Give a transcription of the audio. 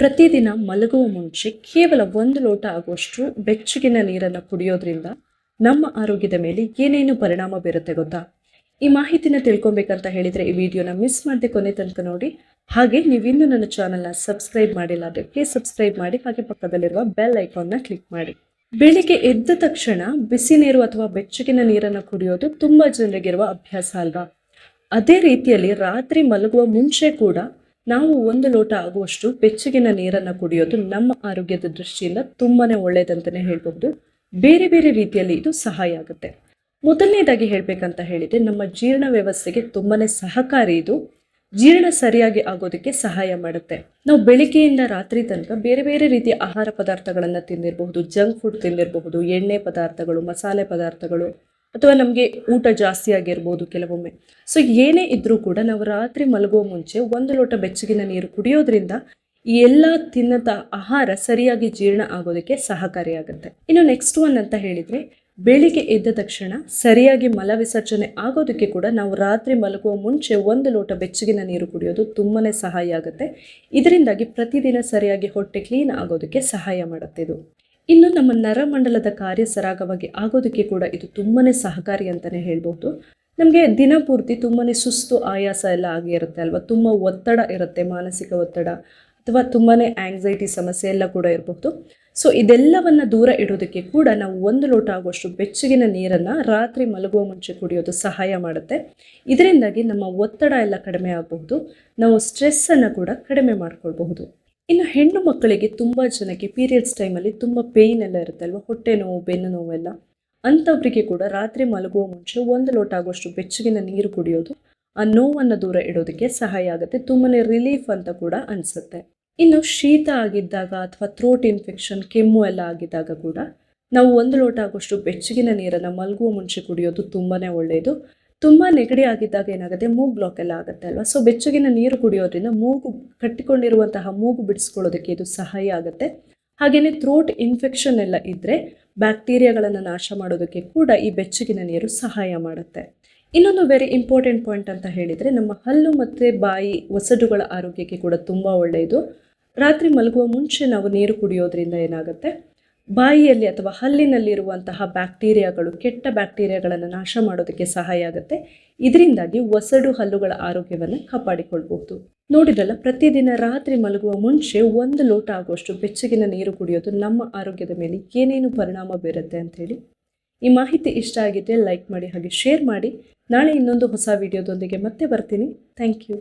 ಪ್ರತಿದಿನ ಮಲಗುವ ಮುಂಚೆ ಕೇವಲ ಒಂದು ಲೋಟ ಆಗುವಷ್ಟು ಬೆಚ್ಚಗಿನ ನೀರನ್ನು ಕುಡಿಯೋದ್ರಿಂದ ನಮ್ಮ ಆರೋಗ್ಯದ ಮೇಲೆ ಏನೇನು ಪರಿಣಾಮ ಬೀರುತ್ತೆ ಗೊತ್ತಾ? ಈ ಮಾಹಿತಿನ ತಿಳ್ಕೊಬೇಕಂತ ಹೇಳಿದರೆ ಈ ವಿಡಿಯೋನ ಮಿಸ್ ಮಾಡದೆ ಕೊನೆ ತನಕ ನೋಡಿ. ಹಾಗೆ ನೀವಿನ್ನೂ ನನ್ನ ಚಾನಲ್ನ ಸಬ್ಸ್ಕ್ರೈಬ್ ಮಾಡಿಲ್ಲ ಅದಕ್ಕೆ ಸಬ್ಸ್ಕ್ರೈಬ್ ಮಾಡಿ, ಹಾಗೆ ಪಕ್ಕದಲ್ಲಿರುವ ಬೆಲ್ ಐಕಾನ್ನ ಕ್ಲಿಕ್ ಮಾಡಿ. ಬೆಳಿಗ್ಗೆ ಎದ್ದ ತಕ್ಷಣ ಬಿಸಿ ನೀರು ಅಥವಾ ಬೆಚ್ಚಗಿನ ನೀರನ್ನು ಕುಡಿಯೋದು ತುಂಬ ಜನರಿಗಿರುವ ಅಭ್ಯಾಸ ಅಲ್ವಾ? ಅದೇ ರೀತಿಯಲ್ಲಿ ರಾತ್ರಿ ಮಲಗುವ ಮುಂಚೆ ಕೂಡ ನಾವು ಒಂದು ಲೋಟ ಆಗುವಷ್ಟು ಬೆಚ್ಚಗಿನ ನೀರನ್ನು ಕುಡಿಯೋದು ನಮ್ಮ ಆರೋಗ್ಯದ ದೃಷ್ಟಿಯಿಂದ ತುಂಬಾ ಒಳ್ಳೆಯದಂತಲೇ ಹೇಳ್ಬೋದು ಬೇರೆ ಬೇರೆ ರೀತಿಯಲ್ಲಿ ಇದು ಸಹಾಯ ಆಗುತ್ತೆ. ಮೊದಲನೇದಾಗಿ ಹೇಳಬೇಕಂತ ಹೇಳಿದರೆ ನಮ್ಮ ಜೀರ್ಣ ವ್ಯವಸ್ಥೆಗೆ ತುಂಬಾ ಸಹಕಾರಿ ಇದು. ಜೀರ್ಣ ಸರಿಯಾಗಿ ಆಗೋದಕ್ಕೆ ಸಹಾಯ ಮಾಡುತ್ತೆ. ನಾವು ಬೆಳಿಗ್ಗೆಯಿಂದ ರಾತ್ರಿ ತನಕ ಬೇರೆ ಬೇರೆ ರೀತಿಯ ಆಹಾರ ಪದಾರ್ಥಗಳನ್ನು ತಿಂದಿರಬಹುದು. Junk food ತಿಂದಿರಬಹುದು. ಎಣ್ಣೆ ಪದಾರ್ಥಗಳು, ಮಸಾಲೆ ಪದಾರ್ಥಗಳು. ಅಥವಾ ನಮಗೆ ಊಟ ಜಾಸ್ತಿ ಆಗಿರ್ಬೋದು ಕೆಲವೊಮ್ಮೆ. ಸೊ ಏನೇ ಇದ್ದರೂ ಕೂಡ ನಾವು ರಾತ್ರಿ ಮಲಗುವ ಮುಂಚೆ ಒಂದು ಲೋಟ ಬೆಚ್ಚಗಿನ ನೀರು ಕುಡಿಯೋದ್ರಿಂದ ಎಲ್ಲ ತಿನ್ನದ ಆಹಾರ ಸರಿಯಾಗಿ ಜೀರ್ಣ ಆಗೋದಕ್ಕೆ ಸಹಕಾರಿಯಾಗುತ್ತೆ. ಇನ್ನು ನೆಕ್ಸ್ಟ್ ಒನ್ ಅಂತ ಹೇಳಿದರೆ, ಬೆಳಿಗ್ಗೆ ಎದ್ದ ತಕ್ಷಣ ಸರಿಯಾಗಿ ಮಲ ವಿಸರ್ಜನೆ ಆಗೋದಕ್ಕೆ ಕೂಡ ನಾವು ರಾತ್ರಿ ಮಲಗುವ ಮುಂಚೆ ಒಂದು ಲೋಟ ಬೆಚ್ಚಗಿನ ನೀರು ಕುಡಿಯೋದು ತುಂಬಾ ಸಹಾಯ ಆಗುತ್ತೆ. ಇದರಿಂದಾಗಿ ಪ್ರತಿದಿನ ಸರಿಯಾಗಿ ಹೊಟ್ಟೆ ಕ್ಲೀನ್ ಆಗೋದಕ್ಕೆ ಸಹಾಯ ಮಾಡುತ್ತೆ ಇದು. ಇನ್ನು ನಮ್ಮ ನರಮಂಡಲದ ಕಾರ್ಯ ಸರಾಗವಾಗಿ ಆಗೋದಕ್ಕೆ ಕೂಡ ಇದು ತುಂಬಾ ಸಹಕಾರಿ ಅಂತಲೇ ಹೇಳ್ಬೋದು ನಮಗೆ ದಿನಪೂರ್ತಿ ತುಂಬಾ ಸುಸ್ತು, ಆಯಾಸ ಎಲ್ಲ ಆಗಿರುತ್ತೆ ಅಲ್ವಾ? ತುಂಬ ಒತ್ತಡ ಇರುತ್ತೆ, ಮಾನಸಿಕ ಒತ್ತಡ ಅಥವಾ ತುಂಬಾ ಆಂಗ್ಸೈಟಿ ಸಮಸ್ಯೆ ಎಲ್ಲ ಕೂಡ ಇರಬಹುದು. ಸೊ ಇದೆಲ್ಲವನ್ನು ದೂರ ಇಡೋದಕ್ಕೆ ಕೂಡ ನಾವು ಒಂದು ಲೋಟ ಆಗುವಷ್ಟು ಬೆಚ್ಚಗಿನ ನೀರನ್ನು ರಾತ್ರಿ ಮಲಗುವ ಮುಂಚೆ ಕುಡಿಯೋದು ಸಹಾಯ ಮಾಡುತ್ತೆ. ಇದರಿಂದಾಗಿ ನಮ್ಮ ಒತ್ತಡ ಎಲ್ಲ ಕಡಿಮೆ ಆಗಬಹುದು. ನಾವು ಸ್ಟ್ರೆಸ್ಸನ್ನು ಕೂಡ ಕಡಿಮೆ ಮಾಡ್ಕೊಳ್ಬಹುದು. ಇನ್ನು ಹೆಣ್ಣು ಮಕ್ಕಳಿಗೆ ತುಂಬ ಜನಕ್ಕೆ ಪೀರಿಯಡ್ಸ್ ಟೈಮಲ್ಲಿ ತುಂಬ ಪೇಯ್ನ್ ಎಲ್ಲ ಅಲ್ವಾ? ಹೊಟ್ಟೆ ನೋವು, ಬೆನ್ನು ನೋವೆಲ್ಲ ಅಂಥವ್ರಿಗೆ ಕೂಡ ರಾತ್ರಿ ಮಲಗುವ ಮುಂಚೆ ಒಂದು ಲೋಟ ಆಗುವಷ್ಟು ಬೆಚ್ಚಗಿನ ನೀರು ಕುಡಿಯೋದು, ಆ ನೋವನ್ನು ದೂರ ಇಡೋದಕ್ಕೆ ಸಹಾಯ ಆಗುತ್ತೆ. ತುಂಬನೇ ರಿಲೀಫ್ ಅಂತ ಕೂಡ ಅನಿಸುತ್ತೆ. ಇನ್ನು ಶೀತ ಆಗಿದ್ದಾಗ ಅಥವಾ ಥ್ರೋಟ್ ಇನ್ಫೆಕ್ಷನ್ ಕೆಮ್ಮು ಎಲ್ಲ ಆಗಿದ್ದಾಗ ಕೂಡ ನಾವು ಒಂದು ಲೋಟ ಆಗುವಷ್ಟು ಬೆಚ್ಚಗಿನ ನೀರನ್ನು ಮಲಗುವ ಮುಂಚೆ ಕುಡಿಯೋದು ತುಂಬಾ ಒಳ್ಳೆಯದು ತುಂಬ ನೆಗಡಿ ಆಗಿದ್ದಾಗ ಏನಾಗುತ್ತೆ? ಮೂಗು ಬ್ಲಾಕ್ ಎಲ್ಲ ಆಗುತ್ತೆ ಅಲ್ವಾ? ಸೊ ಬೆಚ್ಚಗಿನ ನೀರು ಕುಡಿಯೋದ್ರಿಂದ ಮೂಗು ಕಟ್ಟಿಕೊಂಡಿರುವಂತಹ ಮೂಗು ಬಿಡಿಸ್ಕೊಳ್ಳೋದಕ್ಕೆ ಇದು ಸಹಾಯ ಆಗುತ್ತೆ. ಹಾಗೆಯೇ ಥ್ರೋಟ್ ಇನ್ಫೆಕ್ಷನ್ ಎಲ್ಲ ಇದ್ದರೆ ಬ್ಯಾಕ್ಟೀರಿಯಾಗಳನ್ನು ನಾಶ ಮಾಡೋದಕ್ಕೆ ಕೂಡ ಈ ಬೆಚ್ಚಗಿನ ನೀರು ಸಹಾಯ ಮಾಡುತ್ತೆ. ಇನ್ನೊಂದು ವೆರಿ ಇಂಪಾರ್ಟೆಂಟ್ ಪಾಯಿಂಟ್ ಅಂತ ಹೇಳಿದರೆ ನಮ್ಮ ಹಲ್ಲು ಮತ್ತು ಬಾಯಿ ಒಸಡುಗಳ ಆರೋಗ್ಯಕ್ಕೆ ಕೂಡ ತುಂಬ ಒಳ್ಳೆಯದು. ರಾತ್ರಿ ಮಲಗುವ ಮುಂಚೆ ನಾವು ನೀರು ಕುಡಿಯೋದ್ರಿಂದ ಏನಾಗುತ್ತೆ? ಬಾಯಿಯಲ್ಲಿ ಅಥವಾ ಹಲ್ಲಿನಲ್ಲಿರುವಂತಹ ಬ್ಯಾಕ್ಟೀರಿಯಾಗಳು, ಕೆಟ್ಟ ಬ್ಯಾಕ್ಟೀರಿಯಾಗಳನ್ನು ನಾಶ ಮಾಡೋದಕ್ಕೆ ಸಹಾಯ ಆಗುತ್ತೆ. ಇದರಿಂದಾಗಿ ಒಸಡು ಹಲ್ಲುಗಳ ಆರೋಗ್ಯವನ್ನು ಕಾಪಾಡಿಕೊಳ್ಬಹುದು. ನೋಡಿದ್ರಲ್ಲ, ಪ್ರತಿದಿನ ರಾತ್ರಿ ಮಲಗುವ ಮುಂಚೆ ಒಂದು ಲೋಟ ಆಗುವಷ್ಟು ಬೆಚ್ಚಗಿನ ನೀರು ಕುಡಿಯೋದು ನಮ್ಮ ಆರೋಗ್ಯದ ಮೇಲೆ ಏನೇನು ಪರಿಣಾಮ ಬೀರುತ್ತೆ ಅಂಥೇಳಿ ಈ ಮಾಹಿತಿ ಇಷ್ಟ ಆಗಿದ್ದರೆ ಲೈಕ್ ಮಾಡಿ ಹಾಗೆ ಶೇರ್ ಮಾಡಿ. ನಾಳೆ ಇನ್ನೊಂದು ಹೊಸ ವಿಡಿಯೋದೊಂದಿಗೆ ಮತ್ತೆ ಬರ್ತೀನಿ. Thank you.